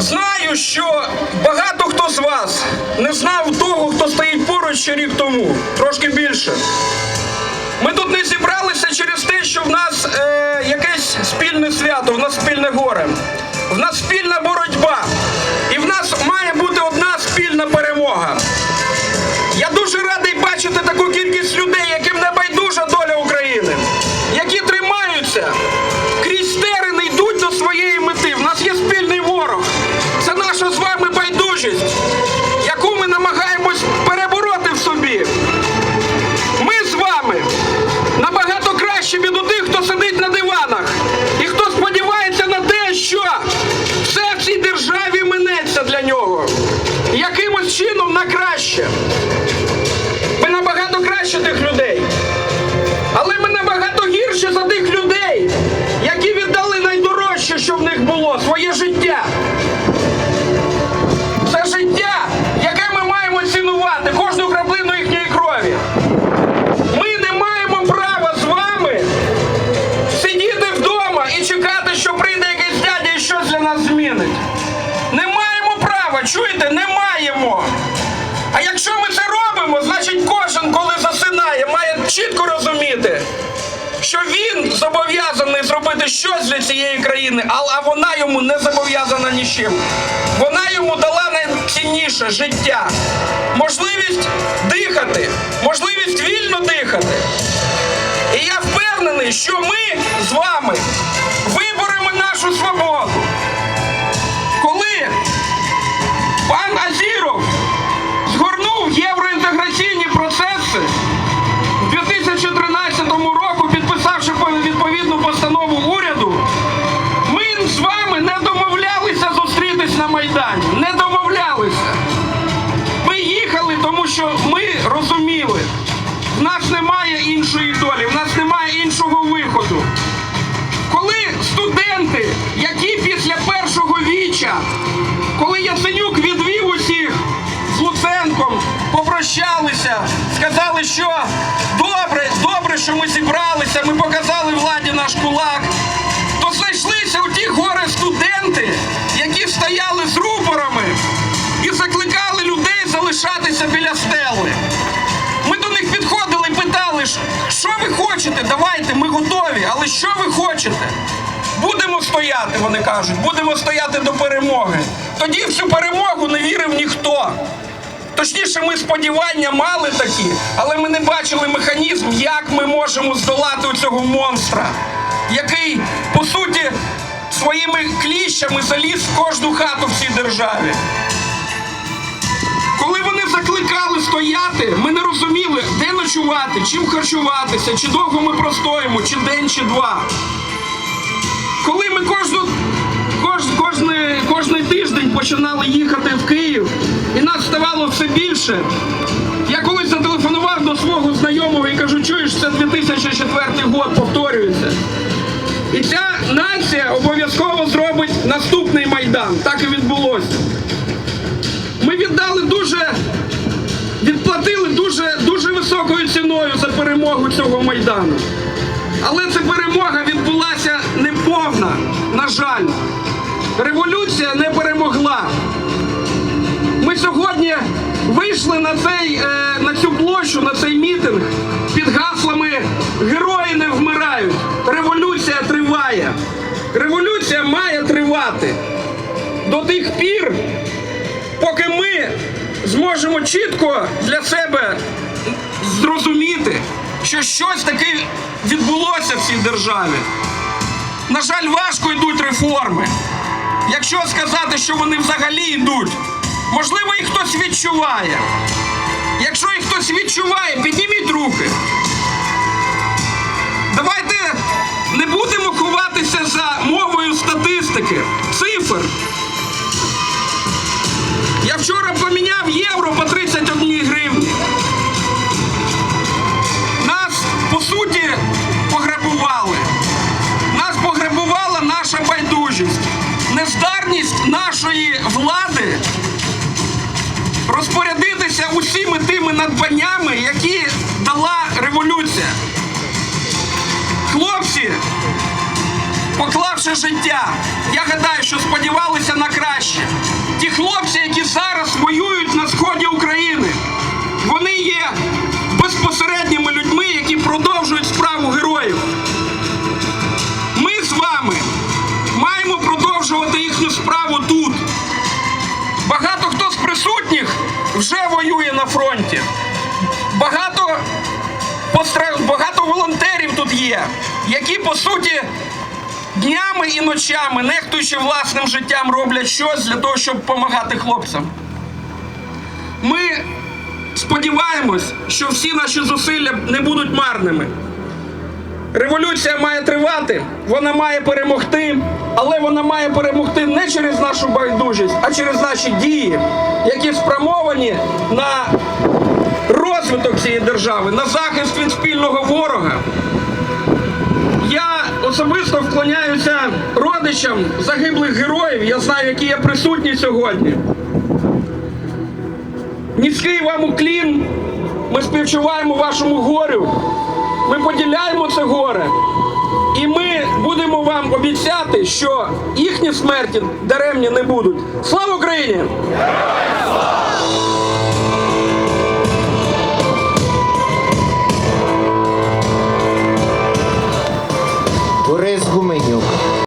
Знаю, що багато хто з вас не знав того, хто стоїть поруч ще рік тому, трошки більше. Ми тут не зібралися через те, що в нас е, якесь спільне свято, в нас спільне горе, в нас спільна на краще. Ми набагато краще тих людей. Але ми набагато гірше за тих людей, які віддали найдорожче, що в них було своє життя. Це життя, яке ми маємо цінувати, кожну краплину їхньої крові. Ми не маємо права з вами сидіти вдома і чекати, що прийде якийсь дядя і щось для нас змінить. Не маємо права, чуєте, не маємо. А якщо ми це робимо, значить кожен, коли засинає, має чітко розуміти, що він зобов'язаний зробити щось для цієї країни, а вона йому не зобов'язана нічим. Вона йому дала найцінніше життя, можливість дихати, можливість вільно дихати. І я впевнений, що ми з вами виборемо нашу свободу. Коли пан Азіров на Не домовлялися. Ми їхали, тому що ми розуміли, в нас немає іншої долі, в нас немає іншого виходу. Коли студенти, ми але що ви хочете? Будемо стояти, вони кажуть, будемо стояти до перемоги. Тоді в цю перемогу не вірив ніхто. Точніше, ми сподівання мали такі, але ми не бачили механізм, як ми можемо здолати цього монстра, який, по суті, своїми кліщами заліз в кожну хату в цій державі. Закликали стояти, ми не розуміли, де ночувати, чим харчуватися, чи довго ми простоїмо, чи день, чи два. Коли ми кожну, кож, кожний, кожний тиждень починали їхати в Київ, і нас ставало все більше, я колись зателефонував до свого знайомого і кажу, чуєш, це 2004 год повторюється. І ця нація обов'язково зробить наступний майдан. Так і відбулося. Перемогу цього майдану. Але ця перемога відбулася неповна, на жаль. Революція не перемогла. Ми сьогодні вийшли на, цей, е, на цю площу, на цей мітинг під гаслами Герої не вмирають. Революція триває. Революція має тривати до тих пір, поки ми зможемо чітко для себе зрозуміти, що щось таке відбулося в цій державі. На жаль, важко йдуть реформи. Якщо сказати, що вони взагалі йдуть, можливо, їх хтось відчуває. Якщо їх хтось відчуває, підніміть руки. Давайте не будемо ховатися за мовою статистики, цифр. Надбаннями, які дала революція. Хлопці, поклавши життя, я гадаю, що сподівалися на краще. Багато волонтерів тут є, які по суті днями і ночами, нехтуючи власним життям, роблять щось для того, щоб допомагати хлопцям. Ми сподіваємось, що всі наші зусилля не будуть марними. Революція має тривати, вона має перемогти, але вона має перемогти не через нашу байдужість, а через наші дії, які спрямовані на розвиток цієї держави, на захист від спільного ворога. Я особисто вклоняюся родичам загиблих героїв, я знаю, які є присутні сьогодні. Низький вам уклін, ми співчуваємо вашому горю. Ми поділяємо це горе. І ми будемо вам обіцяти, що їхні смерті даремні не будуть. Слава Україні! Exgumeño.